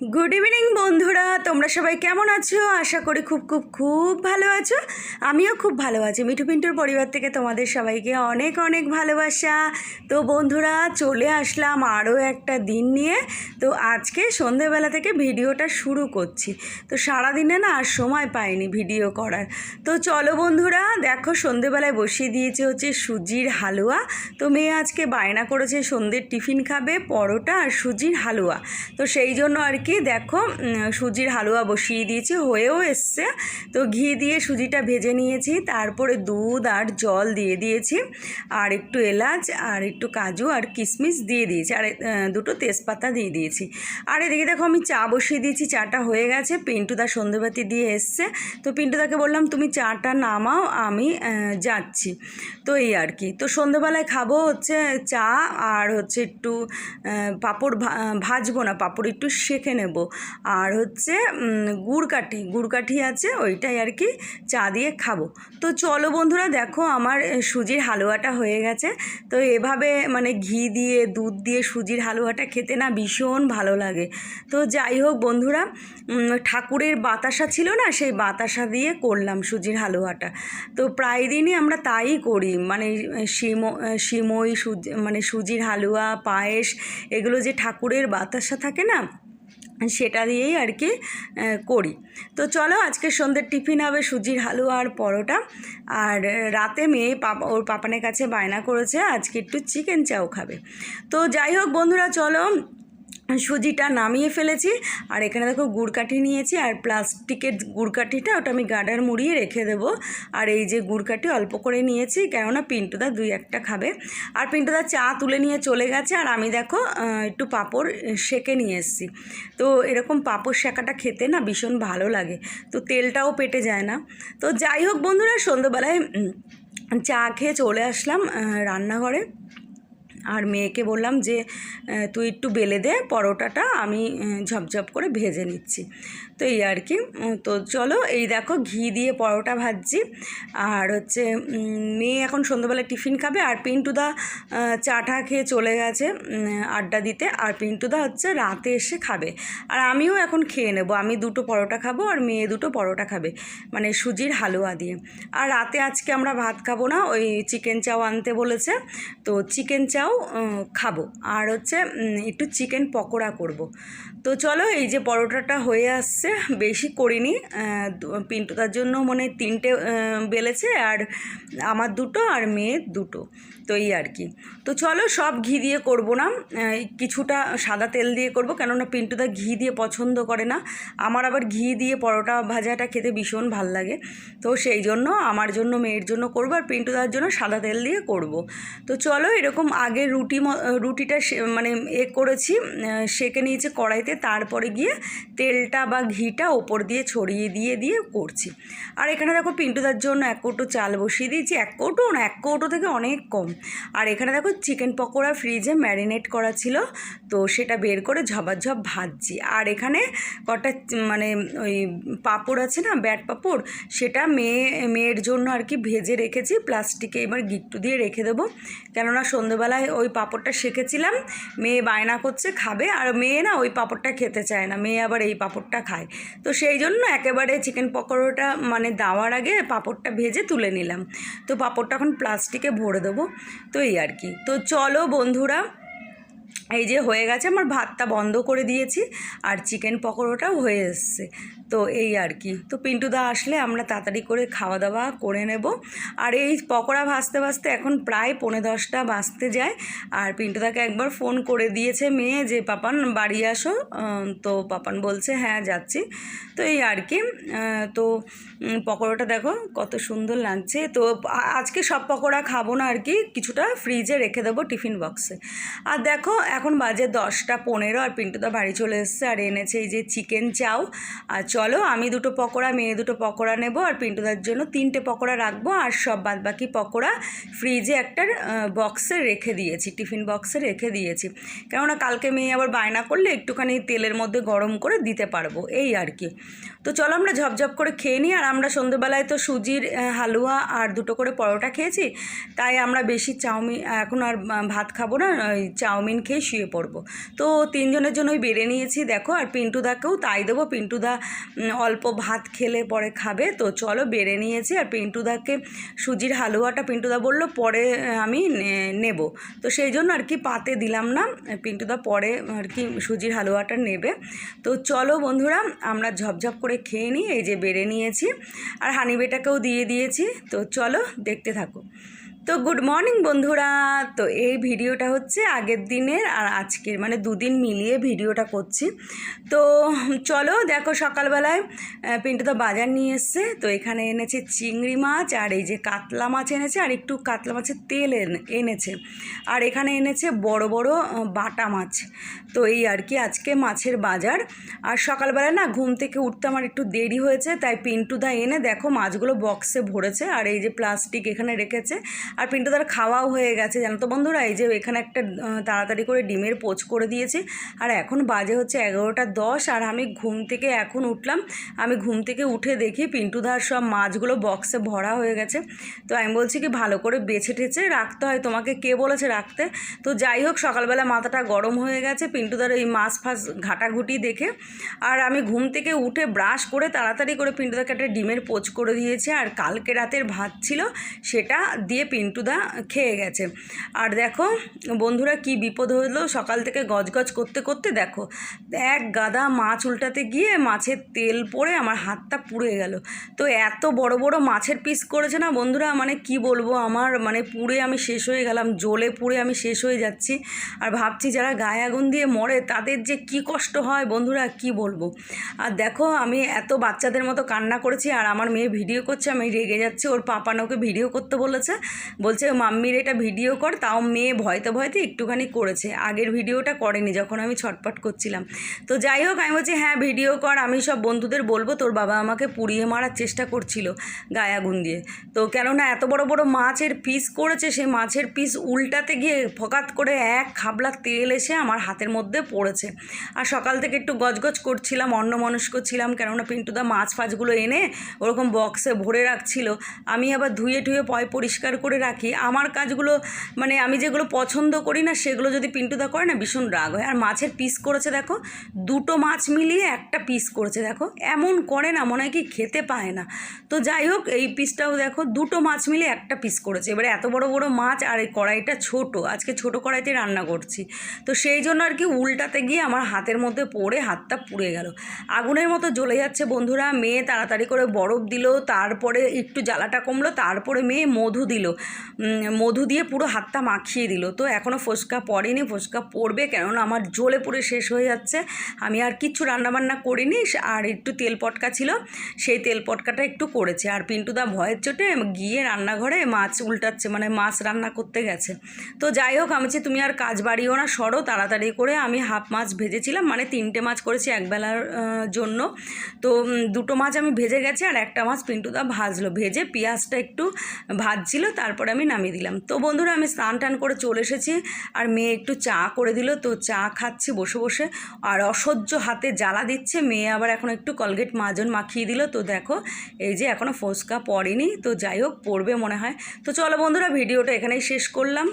Good evening বন্ধুরা। তোমরা সবাই কেমন আছো? আশা করি খুব খুব খুব ভালো আছো। আমিও খুব ভালো আছি। মিঠু পিন্টুর পরিবার থেকে তোমাদের সবাইকে অনেক অনেক ভালোবাসা। তো বন্ধুরা, চলে আসলাম আরও একটা দিন নিয়ে। তো আজকে সন্ধেবেলা থেকে ভিডিওটা শুরু করছি। তো সারাদিনে না আর সময় পাইনি ভিডিও করার। তো চলো বন্ধুরা, দেখো সন্ধেবেলায় বসিয়ে দিয়েছে হচ্ছে সুজির হালুয়া। তো মেয়ে আজকে বায়না করেছে সন্ধ্যের টিফিন খাবে, পরোটা আর সুজির হালুয়া। তো সেই জন্য আর কি দেখো সুজির হালুয়া বসিয়ে দিয়েছি, হয়েও এসছে। তো ঘি দিয়ে সুজিটা ভেজে নিয়েছি, তারপরে দুধ আর জল দিয়ে দিয়েছি, আর একটু এলাচ, আর একটু কাজু, আর কিশমিশ দিয়ে দিয়েছি, আর দুটো তেজপাতা দিয়ে দিয়েছি। আর এদিকে দেখো, আমি চা বসিয়ে দিয়েছি, চাটা হয়ে গেছে পিন্টুদা সন্ধেবাতি দিয়ে এসছে। তো পিন্টুদাকে বললাম, তুমি চাটা নামাও, আমি যাচ্ছি। তো এই আর কি। তো সন্ধেবেলায় খাব হচ্ছে চা, আর হচ্ছে একটু পাঁপড় ভাজবো না, পাঁপড় একটু সেঁকে নেব। আর হচ্ছে উম, গুড় কাঠি গুড় কাঠি আছে ওইটাই আর কি চা দিয়ে খাব। তো চলো বন্ধুরা দেখো আমার সুজির হালুয়াটা হয়ে গেছে। তো এভাবে মানে ঘি দিয়ে দুধ দিয়ে সুজির হালুয়াটা খেতে না ভীষণ ভালো লাগে। তো যাই হোক বন্ধুরা ঠাকুরের বাতাসা ছিল না সেই বাতাসা দিয়ে করলাম সুজির হালুয়াটা। তো প্রায় দিনই আমরা তাই করি মানে শিম শিমই সুজি মানে সুজির হালুয়া পায়েস এগুলো যে ঠাকুরের বাতাসা থাকে না সেটা দিয়েই আর কি করি। তো চলো আজকে সন্ধ্যের টিফিন হবে সুজির হালুয়া আর পরোটা। আর রাতে মেয়ে পাপা, ওর পাপানের কাছে বায়না করেছে, আজকে একটু চিকেন চাও খাবে। তো যাই হোক বন্ধুরা, চলো সুজিটা নামিয়ে ফেলেছি, আর এখানে দেখো গুড়কাঠি নিয়েছি, আর প্লাস্টিকের গুড়কাঠিটা ওটা আমি গাডার মুড়িয়ে রেখে দেবো। আর এই যে গুড়কাঠি অল্প করে নিয়েছি, কেননা পিন্টুদা দুই একটা খাবে। আর পিন্টুদা চা তুলে নিয়ে চলে গেছে, আর আমি দেখো একটু পাঁপড় সেকে নিয়ে এসেছি। তো এরকম পাঁপড় শেখাটা খেতে না ভীষণ ভালো লাগে, তো তেলটাও পেটে যায় না। তো যাই হোক বন্ধুরা সন্ধ্যেবেলায় চা খেয়ে চলে আসলাম রান্নাঘরে। আর মেয়েকে বললাম যে তুই একটু বেলে দে, পরোটাটা আমি ঝপঝপ করে ভেজে নিচ্ছি। তো এই আর কি। তো চলো, এই দেখো ঘি দিয়ে পরোটা ভাজছি। আর হচ্ছে মেয়ে এখন সন্ধ্যাবেলা টিফিন খাবে। আর পিন্টুদা চাটা খেয়ে চলে গেছে আড্ডা দিতে। আর পিন্টুদা হচ্ছে রাতে এসে খাবে। আর আমিও এখন খেয়ে নেব। আমি দুটো পরোটা খাব আর মেয়ে দুটো পরোটা খাবে মানে সুজির হালুয়া দিয়ে। আর রাতে আজকে আমরা ভাত খাব না, ওই চিকেন চাও আনতে বলেছে। তো চিকেন চাও খাব আর হচ্ছে একটু চিকেন পকোড়া করব। তো চলো, এই যে পরোটাটা হয়ে আসছে, বেশি করিনি পিন্টুদার জন্য মনে তিনটে বেলেছে, আর আমার দুটো আর মেয়ের দুটো তো এই আর কি। তো চলো সব ঘি দিয়ে করব না। কিছুটা সাদা তেল দিয়ে করব, কেননা পিন্টুদা ঘি দিয়ে পছন্দ করে না। আমার আবার ঘি দিয়ে পরোটা ভাজাটা খেতে ভীষণ ভালো লাগে। তো সেই জন্য আমার জন্য, মেয়ের জন্য করব আর পিন্টুদার জন্য সাদা তেল দিয়ে করব। তো চলো এরকম আগে রুটি রুটিটা মানে এ করেছি সেকে নিয়েছে কড়াইতে, তারপরে গিয়ে তেলটা বা ঘিটা ওপর দিয়ে ছড়িয়ে দিয়ে দিয়ে করছি। আর এখানে দেখো পিন্টুদার জন্য এক কৌটো চাল বসিয়ে দিয়েছি, এক কৌটো না, এক কৌটো থেকে অনেক কম। আর এখানে দেখো চিকেন পকোড়া ফ্রিজে ম্যারিনেট করা ছিল, তো সেটা বের করে ঝপাঝপ ভাজছি। আর এখানে কটা মানে ওই পাপড় আছে না, ব্যাট পাঁপড়, সেটা মেয়ে, মেয়ের জন্য আর কি ভেজে রেখেছি প্লাস্টিকে এবার গিট্টু দিয়ে রেখে দেবো। কেননা সন্ধেবেলায় ওই পাপড়টা শেখেছিলাম মেয়ে বায়না করছে, খাবে, আর মেয়ে না ওই পাপড়টা খেতে চায় না, মেয়ে আবার এই পাঁপড়টা খায়। তো সেই জন্য একেবারে চিকেন পকোড়াটা মানে দেওয়ার আগে পাপড়টা ভেজে তুলে নিলাম। তো পাঁপড়টা এখন প্লাস্টিকে ভরে দেবো। তো এই আর কি। তো চলো বন্ধুরা, এই যে হয়ে গেছে, আমার ভাতটা বন্ধ করে দিয়েছি, আর চিকেন পকোড়াটাও হয়ে এসছে। তো এই আর কি। তো পিন্টুদা আসলে আমরা তাড়াতাড়ি করে খাওয়া দাওয়া করে নেব। আর এই পকোড়া ভাজতে ভাজতে এখন প্রায় পৌনে দশটা বাজতে যায়। আর পিন্টুদাকে একবার ফোন করে দিয়েছে মেয়ে যে, পাপান, বাড়ি আসো। তো পাপান বলছে হ্যাঁ যাচ্ছি। তো এই আর কি। তো পকোড়াটা দেখো কত সুন্দর লাগছে। তো আজকে সব পকোড়া খাব না আর কি, কিছুটা ফ্রিজে রেখে দেবো টিফিন বক্সে আর দেখো, এখন বাজে দশটা পনেরো আর পিন্টুদা বাড়ি চলে এসছে। আর এনেছে এই যে চিকেন চাও আর চলো, আমি দুটো পকোড়া, মেয়ে দুটো পকোড়া নেব আর পিন্টুদার জন্য তিনটে পকোড়া রাখব আর সব বাদ বাকি পকোড়া ফ্রিজে একটা বক্সে রেখে দিয়েছি, টিফিন বক্সে রেখে দিয়েছি। কেননা কালকে মেয়ে আবার বায়না করলে একটুখানি তেলের মধ্যে গরম করে দিতে পারব, এই আর কি। তো চলো আমরা ঝপঝপ করে খেয়ে নিই, আর আমরা সন্ধ্যেবেলায় তো সুজির হালুয়া আর দুটো করে পরোটা খেয়েছি, তাই আমরা বেশি চাউমিন এখন আর ভাত খাব না, ওই চাউমিন খেয়ে শুয়ে পড়ব। তো তিনজনের জন্যই বেড়ে নিয়েছি, দেখো, আর পিন্টুদাকেও তাই দেবো, পিন্টুদা অল্প ভাত খেলে পরে খাবে। তো চলো বেড়ে নিয়েছি, আর পিন্টুদাকে, সুজির হালুয়াটা পিন্টুদা বলল, পরে আমি নেব। তো সেই জন্য আর কি পাতে দিলাম না, পিন্টুদা পরে আর কি সুজির হালুয়াটা নেবে। তো চলো বন্ধুরা, আমরা ঝপঝপ করে খেয়ে নিই এই যে বেড়ে নিয়েছি। আর হানিবেটাকেও দিয়ে দিয়েছি। তো চলো দেখতে থাকো। তো গুড মর্নিং বন্ধুরা। তো এই ভিডিওটা হচ্ছে আগের দিনের আর আজকের মানে দুদিন মিলিয়ে ভিডিওটা করছি। তো চলো দেখো সকালবেলায় পিন্টু তো বাজার নিয়ে এসছে। তো এখানে এনেছে চিংড়ি মাছ আর এই যে কাতলা মাছ এনেছে আর একটু কাতলা মাছের তেল এনে- এনেছে। আর এখানে এনেছে বড় বড় বাটা মাছ। তো এই আর কি আজকে মাছের বাজার। আর সকালবেলা না ঘুম থেকে উঠতে আমার একটু দেরি হয়েছে, তাই পিন্টুদা এনে দেখো মাছগুলো বক্সে ভরেছে। আর এই যে প্লাস্টিক এখানে রেখেছে। আর পিন্টুদার খাওয়াও হয়ে গেছে, জানো তো বন্ধুরা? এই যে এখানে একটা তাড়াতাড়ি করে ডিমের পোচ করে দিয়েছি। আর এখন বাজে হচ্ছে এগারোটা দশ, আর আমি ঘুম থেকে এখন উঠলাম। আমি ঘুম থেকে উঠে দেখি পিন্টুদার সব মাছগুলো বক্সে ভরা হয়ে গেছে। তো আমি বলছি কি, ভালো করে বেছে টেছে রাখতে হয় তোমাকে, কে বলেছে রাখতে? তো যাই হোক, সকালবেলা মাথাটা গরম হয়ে গেছে পিন্টু পিন্টুদার এই মাছ ফাছ ঘাটাঘুটি দেখে। আর আমি ঘুম থেকে উঠে ব্রাশ করে তাড়াতাড়ি করে পিন্টুদাকে একটা ডিমের পোচ করে দিয়েছে। আর কালকে রাতের ভাত ছিল, সেটা দিয়ে পিন্টুদা খেয়ে গেছে। আর দেখো, বন্ধুরা কি বিপদ হলো? সকাল থেকে গজগজ করতে করতে দেখো, এক গাদা মাছ উল্টাতে গিয়ে মাছের তেল পড়ে আমার হাতটা পুড়ে গেল। তো এত বড় বড় মাছের পিস করেছে না বন্ধুরা? মানে কি বলব আমার? মানে পুড়ে আমি শেষ হয়ে গেলাম, জ্বলে পুড়ে আমি শেষ হয়ে যাচ্ছি। আর ভাবছি যারা গায়ে আগুন দিয়ে মরে, তাদের যে কি কষ্ট হয় বন্ধুরা, কি বলব? আর দেখো, আমি এত বাচ্চাদের মতো কান্না করেছি, আর আমার মেয়ে ভিডিও করছে, আমি রেগে যাচ্ছি, ওর পাপানোকে ভিডিও করতে বলেছে। বলছে, মাম্মির এটা ভিডিও কর, তাও মেয়ে ভয়তে ভয়তে একটুখানি করেছে। আগের ভিডিওটা করেনি যখন আমি ছটপট করছিলাম। তো যাই হোক, আমি বলছি হ্যাঁ ভিডিও কর, আমি সব বন্ধুদের বলব, তোর বাবা আমাকে পুড়িয়ে মারার চেষ্টা করছিল গায়ে আগুন দিয়ে। তো কেননা, এত বড় বড় মাছের পিস করেছে সেই মাছের পিস উল্টাতে গিয়ে ফকাত করে এক খাবলা তেল এসে আমার হাতের মধ্যে পড়েছে। আর সকাল থেকে একটু গজগজ করছিলাম, অন্যমনস্ক ছিলাম, কেননা পিন্টুদা মাছ ফাছগুলো এনে ওরকম বক্সে ভরে রাখছিল। আমি আবার ধুয়ে টুয়ে পয় পরিষ্কার করে রাখি। আমার কাজগুলো মানে আমি যেগুলো পছন্দ করি না, সেগুলো যদি পিন্টুদা করে না, ভীষণ রাগ হয়। আর মাছের পিস করেছে দেখো, দুটো মাছ মিলিয়ে একটা পিস করেছে দেখো। এমন করে না, মনে হয় কি খেতে পায় না। তো যাই হোক, এই পিসটাও দেখো, দুটো মাছ মিলিয়ে একটা পিস করেছে। এবারে এত বড় বড় মাছ আর এই কড়াইটা ছোট, আজকে ছোট কড়াইতে রান্না করছি। তো সেই জন্য আর কি উল্টাতে গিয়ে আমার হাতের মধ্যে পড়ে হাতটা পুড়ে গেল। আগুনের মতো জ্বলে যাচ্ছে বন্ধুরা, মেয়ে তাড়াতাড়ি করে বরফ দিল, তারপরে একটু জ্বালাটা কমলো, তারপরে মেয়ে মধু দিল। মধু দিয়ে পুরো হাতটা মাখিয়ে দিল। তো এখনও ফোসকা পড়েনি, ফোসকা পড়বে কেননা আমার জ্বলে পুড়ে শেষ হয়ে যাচ্ছে। আমি আর কিচ্ছু রান্নাবান্না করিনি, আর একটু তেল পটকা ছিল, সেই তেল পটকাটা একটু করেছে। আর পিন্টুদা ভয়ের চোটে গিয়ে রান্নাঘরে মাছ উল্টাচ্ছে মানে মাছ রান্না করতে গেছে। তো যাই হোক, আমি তুমি আর কাজ বাড়িও না, সরো তাড়াতাড়ি করে আমি হাফ মাছ ভেজেছিলাম মানে তিনটে মাছ করেছি একবেলার জন্য। তো দুটো মাছ আমি ভেজে গেছি, আর একটা মাছ পিন্টুদা ভাজলো। ভেজে পেঁয়াজটা একটু ভাজছিল তারপরে আমি নামিয়ে দিলাম। তো বন্ধুরা, আমি স্নান টান করে চলে এসেছি আর মেয়ে একটু চা করে দিল। তো চা খাচ্ছি বসে বসে আর অসহ্য হাতে জ্বালা দিচ্ছে। মেয়ে আবার এখন একটু কলগেট মাজন মাখিয়ে দিল। তো দেখো, এই যে এখনও ফোসকা পড়েনি। তো যাই হোক, পড়বে মনে হয়। তো চলো বন্ধুরা, ভিডিওটা এখানেই শেষ করলাম।